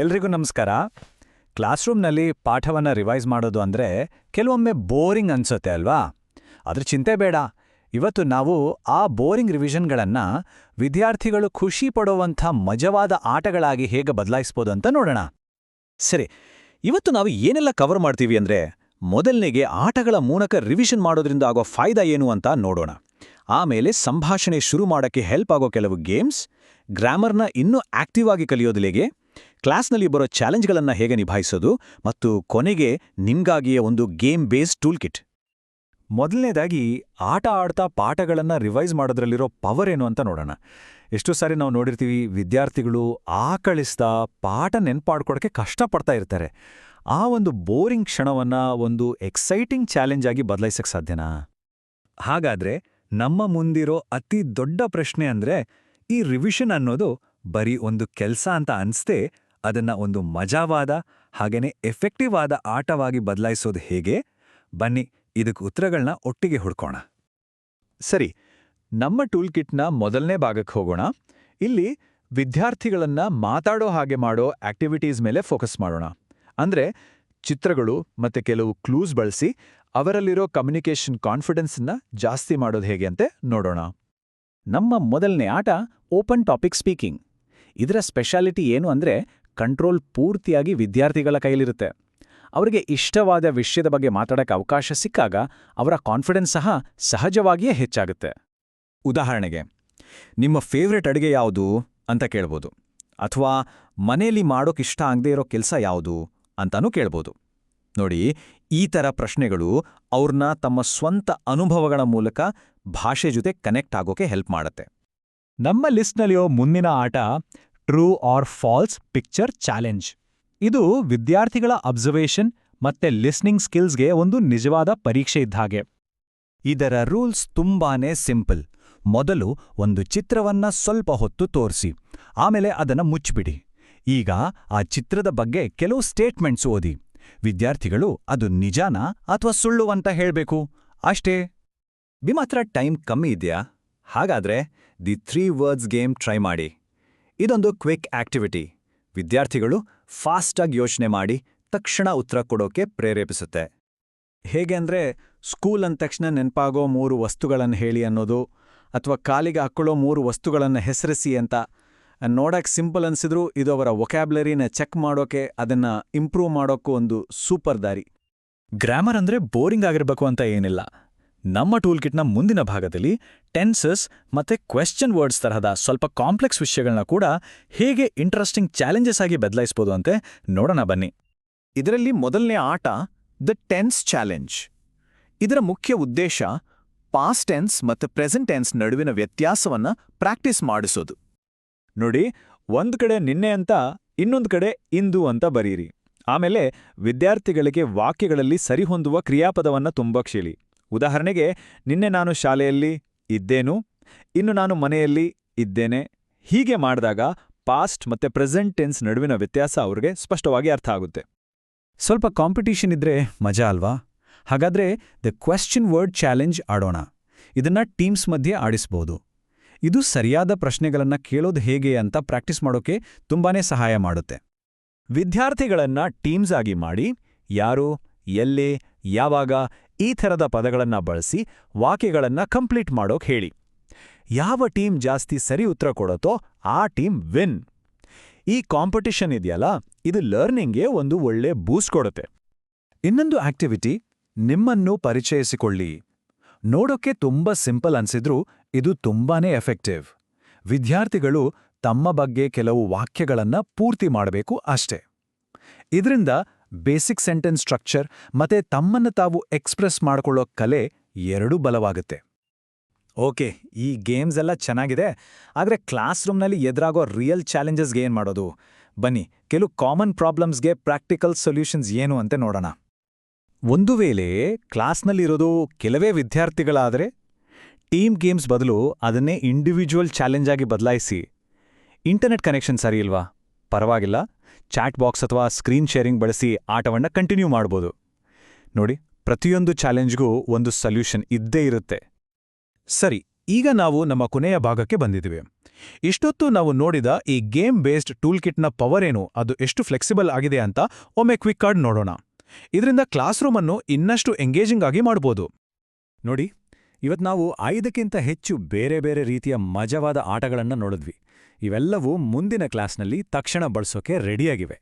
ಎಲ್ರಿಗೂ ನಮಸ್ಕಾರ. ಕ್ಲಾಸ್ ರೂಮ್ನಲ್ಲಿ ಪಾಠವನ್ನು ರಿವೈಸ್ ಮಾಡೋದು ಅಂದರೆ ಕೆಲವೊಮ್ಮೆ ಬೋರಿಂಗ್ ಅನ್ಸುತ್ತೆ ಅಲ್ವಾ? ಅದ್ರ ಚಿಂತೆ ಬೇಡ. ಇವತ್ತು ನಾವು ಆ ಬೋರಿಂಗ್ ರಿವಿಷನ್ಗಳನ್ನು ವಿದ್ಯಾರ್ಥಿಗಳು ಖುಷಿ ಪಡುವಂಥ ಮಜವಾದ ಆಟಗಳಾಗಿ ಹೇಗೆ ಬದಲಾಯಿಸ್ಬೋದು ಅಂತ ನೋಡೋಣ. ಸರಿ, ಇವತ್ತು ನಾವು ಏನೆಲ್ಲ ಕವರ್ ಮಾಡ್ತೀವಿ ಅಂದ್ರೆ ಮೊದಲನೇಗೆ ಆಟಗಳ ಮೂಲಕ ರಿವಿಷನ್ ಮಾಡೋದ್ರಿಂದ ಆಗೋ ಫಾಯ್ದಾ ಏನು ಅಂತ ನೋಡೋಣ. ಆಮೇಲೆ ಸಂಭಾಷಣೆ ಶುರು ಮಾಡೋಕ್ಕೆ ಹೆಲ್ಪ್ ಆಗೋ ಕೆಲವು ಗೇಮ್ಸ್ ಗ್ರಾಮರ್ನ ಇನ್ನೂ ಆಕ್ಟಿವ್ ಆಗಿ ಕಲಿಯೋದಿಲೆಗೆ ಕ್ಲಾಸ್ನಲ್ಲಿ ಬರೋ ಚಾಲೆಂಜ್ಗಳನ್ನು ಹೇಗೆ ನಿಭಾಯಿಸೋದು ಮತ್ತು ಕೊನೆಗೆ ನಿಮ್ಗಾಗಿಯೇ ಒಂದು ಗೇಮ್ ಬೇಸ್ಡ್ ಟೂಲ್ ಕಿಟ್ ಮೊದಲನೇದಾಗಿ ಆಟ ಆಡ್ತಾ ಪಾಠಗಳನ್ನು ರಿವೈಸ್ ಮಾಡೋದ್ರಲ್ಲಿರೋ ಪವರ್ ಏನು ಅಂತ ನೋಡೋಣ. ಎಷ್ಟೋ ಸಾರಿ ನಾವು ನೋಡಿರ್ತೀವಿ ವಿದ್ಯಾರ್ಥಿಗಳು ಆಕಳಿಸ್ತಾ ಪಾಠ ನೆನ್ಪಾಡ್ಕೊಡೋಕ್ಕೆ ಕಷ್ಟಪಡ್ತಾ ಇರ್ತಾರೆ. ಆ ಒಂದು ಬೋರಿಂಗ್ ಕ್ಷಣವನ್ನ ಒಂದು ಎಕ್ಸೈಟಿಂಗ್ ಚಾಲೆಂಜ್ ಆಗಿ ಬದಲಾಯಿಸಕ್ಕೆ ಸಾಧ್ಯನಾ? ಹಾಗಾದ್ರೆ ನಮ್ಮ ಮುಂದಿರೋ ಅತಿ ದೊಡ್ಡ ಪ್ರಶ್ನೆ ಅಂದ್ರೆ ಈ ರಿವಿಷನ್ ಅನ್ನೋದು ಬರೀ ಒಂದು ಕೆಲಸ ಅಂತ ಅನ್ಸ್ದೇ ಅದನ್ನ ಒಂದು ಮಜಾವಾದ ಹಾಗೇನೆ ಎಫೆಕ್ಟಿವ್ ಆದ ಆಟವಾಗಿ ಬದಲಾಯಿಸೋದು ಹೇಗೆ? ಬನ್ನಿ, ಇದಕ್ಕೆ ಉತ್ತರಗಳನ್ನ ಒಟ್ಟಿಗೆ ಹುಡ್ಕೋಣ. ಸರಿ, ನಮ್ಮ ಟೂಲ್ ಕಿಟ್ನ ಮೊದಲನೇ ಭಾಗಕ್ಕೆ ಹೋಗೋಣ. ಇಲ್ಲಿ ವಿದ್ಯಾರ್ಥಿಗಳನ್ನ ಮಾತಾಡೋ ಹಾಗೆ ಮಾಡೋ ಆಕ್ಟಿವಿಟೀಸ್ ಮೇಲೆ ಫೋಕಸ್ ಮಾಡೋಣ. ಅಂದ್ರೆ ಚಿತ್ರಗಳು ಮತ್ತೆ ಕೆಲವು ಕ್ಲೂಸ್ ಬಳಸಿ ಅವರಲ್ಲಿರೋ ಕಮ್ಯುನಿಕೇಷನ್ ಕಾನ್ಫಿಡೆನ್ಸ್ನ ಜಾಸ್ತಿ ಮಾಡೋದು ಹೇಗೆ ಅಂತೆ ನೋಡೋಣ. ನಮ್ಮ ಮೊದಲನೇ ಆಟ ಓಪನ್ ಟಾಪಿಕ್ ಸ್ಪೀಕಿಂಗ್ ಇದರ ಸ್ಪೆಷಾಲಿಟಿ ಏನು ಅಂದ್ರೆ ಕಂಟ್ರೋಲ್ ಪೂರ್ತಿಯಾಗಿ ವಿದ್ಯಾರ್ಥಿಗಳ ಕೈಲಿರುತ್ತೆ ಅವರಿಗೆ ಇಷ್ಟವಾದ ವಿಷಯದ ಬಗ್ಗೆ ಮಾತಾಡಕ್ಕೆ ಅವಕಾಶ ಸಿಕ್ಕಾಗ ಅವರ ಕಾನ್ಫಿಡೆನ್ಸ್ ಸಹ ಸಹಜವಾಗಿಯೇ ಹೆಚ್ಚಾಗುತ್ತೆ. ಉದಾಹರಣೆಗೆ, ನಿಮ್ಮ ಫೇವ್ರೆಟ್ ಅಡುಗೆ ಯಾವುದು ಅಂತ ಕೇಳ್ಬೋದು. ಅಥವಾ, ಮನೆಯಲ್ಲಿ ಮಾಡೋಕ್ಕಿಷ್ಟ ಆಗದೇ ಇರೋ ಕೆಲಸ ಯಾವುದು ಅಂತಾನೂ ಕೇಳ್ಬೋದು. ನೋಡಿ, ಈ ಥರ ಪ್ರಶ್ನೆಗಳು ಅವ್ರನ್ನ ತಮ್ಮ ಸ್ವಂತ ಅನುಭವಗಳ ಮೂಲಕ ಭಾಷೆ ಜೊತೆ ಕನೆಕ್ಟ್ ಆಗೋಕೆ ಹೆಲ್ಪ್ ಮಾಡುತ್ತೆ. ನಮ್ಮ ಲಿಸ್ಟ್ನಲ್ಲಿಯೋ ಮುಂದಿನ ಆಟ true or false picture challenge. ಇದು ವಿದ್ಯಾರ್ಥಿಗಳ ಅಬ್ಸರ್ವೇಷನ್ ಮತ್ತೆ ಲಿಸ್ನಿಂಗ್ ಸ್ಕಿಲ್ಸ್ಗೆ ಒಂದು ನಿಜವಾದ ಪರೀಕ್ಷೆ ಇದ್ದ ಹಾಗೆ. ಇದರ ರೂಲ್ಸ್ ತುಂಬಾನೇ ಸಿಂಪಲ್. ಮೊದಲು ಒಂದು ಚಿತ್ರವನ್ನ ಸ್ವಲ್ಪ ಹೊತ್ತು ತೋರಿಸಿ. ಆಮೇಲೆ ಅದನ್ನ ಮುಚ್ಚಿಬಿಡಿ. ಈಗ ಆ ಚಿತ್ರದ ಬಗ್ಗೆ ಕೆಲವು ಸ್ಟೇಟ್ಮೆಂಟ್ಸ್ ಓದಿ. ವಿದ್ಯಾರ್ಥಿಗಳು ಅದು ನಿಜಾನಾ ಅಥವಾ ಸುಳ್ಳು ಅಂತ ಹೇಳಬೇಕು? ಅಷ್ಟೇ. ನಿಮ್ಮ ಹತ್ರ ಟೈಮ್ ಕಮ್ಮಿ ಇದೆಯಾ? ಹಾಗಾದ್ರೆ the three words game try ಮಾಡಿ. ಇದೊಂದು ಕ್ವಿಕ್ ಆಕ್ಟಿವಿಟಿ. ವಿದ್ಯಾರ್ಥಿಗಳು ಫಾಸ್ಟಾಗಿ ಯೋಚನೆ ಮಾಡಿ ತಕ್ಷಣ ಉತ್ತರ ಕೊಡೋಕೆ ಪ್ರೇರೇಪಿಸುತ್ತೆ. ಹೇಗೆ ಸ್ಕೂಲ್ ಅಂದ ತಕ್ಷಣ ನೆನಪಾಗೋ ಮೂರು ವಸ್ತುಗಳನ್ನು ಹೇಳಿ ಅನ್ನೋದು, ಅಥವಾ ಕಾಲಿಗೆ ಹಾಕ್ಕೊಳ್ಳೋ ಮೂರು ವಸ್ತುಗಳನ್ನು ಹೆಸರಿಸಿ ಅಂತ. ನೋಡಕ್ ಸಿಂಪಲ್ ಅನ್ಸಿದ್ರೂ ಇದು ಅವರ ವೊಕ್ಯಾಬ್ಲರಿನ ಚೆಕ್ ಮಾಡೋಕೆ, ಅದನ್ನ ಇಂಪ್ರೂವ್ ಮಾಡೋಕ್ಕೂ ಒಂದು ಸೂಪರ್ ದಾರಿ. ಗ್ರಾಮರ್ ಅಂದ್ರೆ ಬೋರಿಂಗ್ ಆಗಿರಬೇಕು ಅಂತ ಏನಿಲ್ಲ. ನಮ್ಮ ಟೂಲ್ ಕಿಟ್ನ ಮುಂದಿನ ಭಾಗದಲ್ಲಿ ಟೆನ್ಸಸ್ ಮತ್ತೆ ಕ್ವೆಶ್ಚನ್ ವರ್ಡ್ಸ್ ತರಹದ ಸ್ವಲ್ಪ ಕಾಂಪ್ಲೆಕ್ಸ್ ವಿಷಯಗಳನ್ನ ಕೂಡ ಹೇಗೆ ಇಂಟ್ರೆಸ್ಟಿಂಗ್ ಚಾಲೆಂಜಸ್ ಆಗಿ ಬದಲಾಯಿಸ್ಬೋದು ಅಂತೆ ನೋಡೋಣ ಬನ್ನಿ. ಇದರಲ್ಲಿ ಮೊದಲನೇ ಆಟ ದ ಟೆನ್ಸ್ ಚಾಲೆಂಜ್. ಇದರ ಮುಖ್ಯ ಉದ್ದೇಶ ಪಾಸ್ಟ್ ಟೆನ್ಸ್ ಮತ್ತು ಪ್ರೆಸೆಂಟ್ ಟೆನ್ಸ್ ನಡುವಿನ ವ್ಯತ್ಯಾಸವನ್ನ ಪ್ರಾಕ್ಟೀಸ್ ಮಾಡಿಸೋದು. ನೋಡಿ, ಒಂದು ಕಡೆ ನಿನ್ನೆ ಅಂತ ಇನ್ನೊಂದು ಕಡೆ ಇಂದು ಅಂತ ಬರೀರಿ. ಆಮೇಲೆ ವಿದ್ಯಾರ್ಥಿಗಳಿಗೆ ವಾಕ್ಯಗಳಲ್ಲಿ ಸರಿಹೊಂದುವ ಕ್ರಿಯಾಪದವನ್ನ ತುಂಬ ಶೀಲಿ ಉದಾಹರಣೆಗೆ, ನಿನ್ನೆ ನಾನು ಶಾಲೆಯಲ್ಲಿ ಇದ್ದೇನು, ಇನ್ನು ನಾನು ಮನೆಯಲ್ಲಿ ಇದ್ದೇನೆ, ಹೀಗೆ ಮಾಡಿದಾಗ ಪಾಸ್ಟ್ ಮತ್ತೆ ಪ್ರೆಸೆಂಟ್ ಟೆನ್ಸ್ ನಡುವಿನ ವ್ಯತ್ಯಾಸ ಅವ್ರಿಗೆ ಸ್ಪಷ್ಟವಾಗಿ ಅರ್ಥ ಆಗುತ್ತೆ. ಸ್ವಲ್ಪ ಕಾಂಪಿಟೀಷನ್ ಇದ್ರೆ ಮಜಾ ಅಲ್ವಾ? ಹಾಗಾದ್ರೆ ದ ಕ್ವೆಶ್ಚನ್ ವರ್ಡ್ ಚಾಲೆಂಜ್ ಆಡೋಣ. ಇದನ್ನ ಟೀಮ್ಸ್ ಮಧ್ಯೆ ಆಡಿಸ್ಬೋದು. ಇದು ಸರಿಯಾದ ಪ್ರಶ್ನೆಗಳನ್ನ ಕೇಳೋದು ಹೇಗೆ ಅಂತ ಪ್ರಾಕ್ಟೀಸ್ ಮಾಡೋಕೆ ತುಂಬಾನೇ ಸಹಾಯ ಮಾಡುತ್ತೆ. ವಿದ್ಯಾರ್ಥಿಗಳನ್ನ ಟೀಮ್ಸ್ ಆಗಿ ಮಾಡಿ, ಯಾರು, ಎಲ್ಲಿ, ಯಾವಾಗ ಈ ಥರದ ಪದಗಳನ್ನ ಬಳಸಿ ವಾಕ್ಯಗಳನ್ನ ಕಂಪ್ಲೀಟ್ ಮಾಡೋಕ್ ಹೇಳಿ. ಯಾವ ಟೀಮ್ ಜಾಸ್ತಿ ಸರಿ ಉತ್ತರ ಕೊಡುತ್ತೋ ಆ ಟೀಮ್ ವಿನ್. ಈ ಕಾಂಪಿಟಿಷನ್ ಇದೆಯಲ್ಲ, ಇದು ಲರ್ನಿಂಗ್ಗೆ ಒಂದು ಒಳ್ಳೆ ಬೂಸ್ಟ್ ಕೊಡುತ್ತೆ. ಇನ್ನೊಂದು ಆಕ್ಟಿವಿಟಿ, ನಿಮ್ಮನ್ನು ಪರಿಚಯಿಸಿಕೊಳ್ಳಿ. ನೋಡೋಕೆ ತುಂಬಾ ಸಿಂಪಲ್ ಅನ್ಸಿದ್ರೂ ಇದು ತುಂಬಾನೇ ಎಫೆಕ್ಟಿವ್. ವಿದ್ಯಾರ್ಥಿಗಳು ತಮ್ಮ ಬಗ್ಗೆ ಕೆಲವು ವಾಕ್ಯಗಳನ್ನ ಪೂರ್ತಿ ಮಾಡಬೇಕು ಅಷ್ಟೇ. ಇದರಿಂದ ಬೇಸಿಕ್ ಸೆಂಟೆನ್ಸ್ ಸ್ಟ್ರಕ್ಚರ್ ಮತ್ತೆ ತಮ್ಮನ್ನು ತಾವು ಎಕ್ಸ್ಪ್ರೆಸ್ ಮಾಡ್ಕೊಳ್ಳೋ ಕಲೆ ಎರಡೂ ಬಲವಾಗುತ್ತೆ. ಓಕೆ, ಈ ಗೇಮ್ಸ್ ಎಲ್ಲ ಚೆನ್ನಾಗಿದೆ, ಆದರೆ ಕ್ಲಾಸ್ ರೂಮ್ನಲ್ಲಿ ಎದುರಾಗೋ ರಿಯಲ್ ಚಾಲೆಂಜಸ್ಗೆ ಏನು ಮಾಡೋದು? ಬನ್ನಿ, ಕೆಲವು ಕಾಮನ್ ಪ್ರಾಬ್ಲಮ್ಸ್ಗೆ ಪ್ರಾಕ್ಟಿಕಲ್ ಸೊಲ್ಯೂಷನ್ಸ್ ಏನು ಅಂತ ನೋಡೋಣ. ಒಂದು ವೇಳೆ ಕ್ಲಾಸ್ನಲ್ಲಿರೋದು ಕೆಲವೇ ವಿದ್ಯಾರ್ಥಿಗಳಾದರೆ, ಟೀಮ್ ಗೇಮ್ಸ್ ಬದಲು ಅದನ್ನೇ ಇಂಡಿವಿಜುವಲ್ ಚಾಲೆಂಜ್ ಆಗಿ ಬದಲಾಯಿಸಿ. ಇಂಟರ್ನೆಟ್ ಕನೆಕ್ಷನ್ ಸರಿ ಇಲ್ವಾ? ಪರವಾಗಿಲ್ಲ. ಚಾಟ್ ಬಾಕ್ಸ್ ಅಥವಾ ಸ್ಕ್ರೀನ್ ಶೇರಿಂಗ್ ಬಳಸಿ ಆಟವನ್ನ ಕಂಟಿನ್ಯೂ ಮಾಡ್ಬೋದು. ನೋಡಿ, ಪ್ರತಿಯೊಂದು ಚಾಲೆಂಜ್ಗೂ ಒಂದು ಸೊಲ್ಯೂಷನ್ ಇದ್ದೇ ಇರುತ್ತೆ. ಸರಿ, ಈಗ ನಾವು ನಮ್ಮ ಕೊನೆಯ ಭಾಗಕ್ಕೆ ಬಂದಿದ್ದೀವಿ. ಇಷ್ಟೊತ್ತು ನಾವು ನೋಡಿದ ಈ ಗೇಮ್ ಬೇಸ್ಡ್ ಟೂಲ್ ಕಿಟ್ನ ಪವರ್ ಏನು, ಅದು ಎಷ್ಟು ಫ್ಲೆಕ್ಸಿಬಲ್ ಆಗಿದೆ ಅಂತ ಒಮ್ಮೆ ಕ್ವಿಕ್ ಕಾರ್ಡ್ ನೋಡೋಣ. ಇದರಿಂದ ಕ್ಲಾಸ್ ರೂಮ್ ಅನ್ನು ಇನ್ನಷ್ಟು ಎಂಗೇಜಿಂಗ್ ಆಗಿ ಮಾಡ್ಬೋದು. ನೋಡಿ ಇವತ್ತು ನಾವು ಐದಕ್ಕಿಂತ ಹೆಚ್ಚು ಬೇರೆ ಬೇರೆ ರೀತಿಯ ಮಜವಾದ ಆಟಗಳನ್ನು ನೋಡಿದ್ವಿ. ಇವೆಲ್ಲವೂ ಮುಂದಿನ ಕ್ಲಾಸ್ನಲ್ಲಿ ತಕ್ಷಣ ಬಳಸೋಕೆ ರೆಡಿಯಾಗಿವೆ.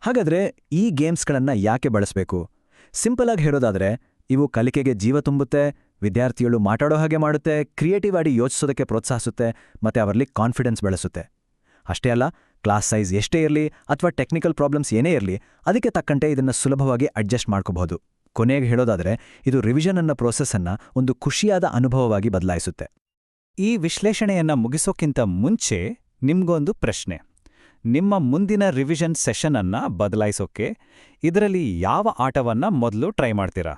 ಹಾಗಾದ್ರೆ ಈ ಗೇಮ್ಸ್ಗಳನ್ನ ಯಾಕೆ ಬಳಸಬೇಕು? ಸಿಂಪಲ್ ಆಗಿ ಹೇಳೋದಾದ್ರೆ, ಇವು ಕಲಿಕೆಗೆ ಜೀವ ತುಂಬುತ್ತೆ, ವಿದ್ಯಾರ್ಥಿಗಳು ಮಾತಾಡೋ ಹಾಗೆ ಮಾಡುತ್ತೆ, ಕ್ರಿಯೇಟಿವ್ ಆಗಿ ಯೋಚಿಸೋದಕ್ಕೆ ಪ್ರೋತ್ಸಾಹಿಸುತ್ತೆ, ಮತ್ತೆ ಅವರಲ್ಲಿ ಕಾನ್ಫಿಡೆನ್ಸ್ ಬೆಳೆಸುತ್ತೆ. ಅಷ್ಟೇ ಅಲ್ಲ, ಕ್ಲಾಸ್ ಸೈಜ್ ಎಷ್ಟೇ ಇರಲಿ ಅಥವಾ ಟೆಕ್ನಿಕಲ್ ಪ್ರಾಬ್ಲಮ್ಸ್ ಏನೇ ಇರಲಿ, ಅದಕ್ಕೆ ತಕ್ಕಂತೆ ಇದನ್ನ ಸುಲಭವಾಗಿ ಅಡ್ಜಸ್ಟ್ ಮಾಡ್ಕೋಬಹುದು. ಕೊನೆಗೆ ಹೇಳೋದಾದ್ರೆ, ಇದು ರಿವಿಷನ್ ಅನ್ನ ಪ್ರೋಸೆಸ್ ಅನ್ನ ಒಂದು ಖುಷಿಯಾದ ಅನುಭವವಾಗಿ ಬದಲಾಯಿಸುತ್ತೆ. ಈ ವಿಶ್ಲೇಷಣೆಯನ್ನ ಮುಗಿಸೋಕ್ಕಿಂತ ಮುಂಚೆ ನಿಮ್ಗೊಂದು ಪ್ರಶ್ನೆ. ನಿಮ್ಮ ಮುಂದಿನ ರಿವಿಷನ್ ಸೆಷನ್ ಅನ್ನ ಬದಲಾಯಿಸೋಕೆ, ಇದರಲ್ಲಿ ಯಾವ ಆಟವನ್ನ ಮೊದಲು ಟ್ರೈ ಮಾಡ್ತೀರಾ?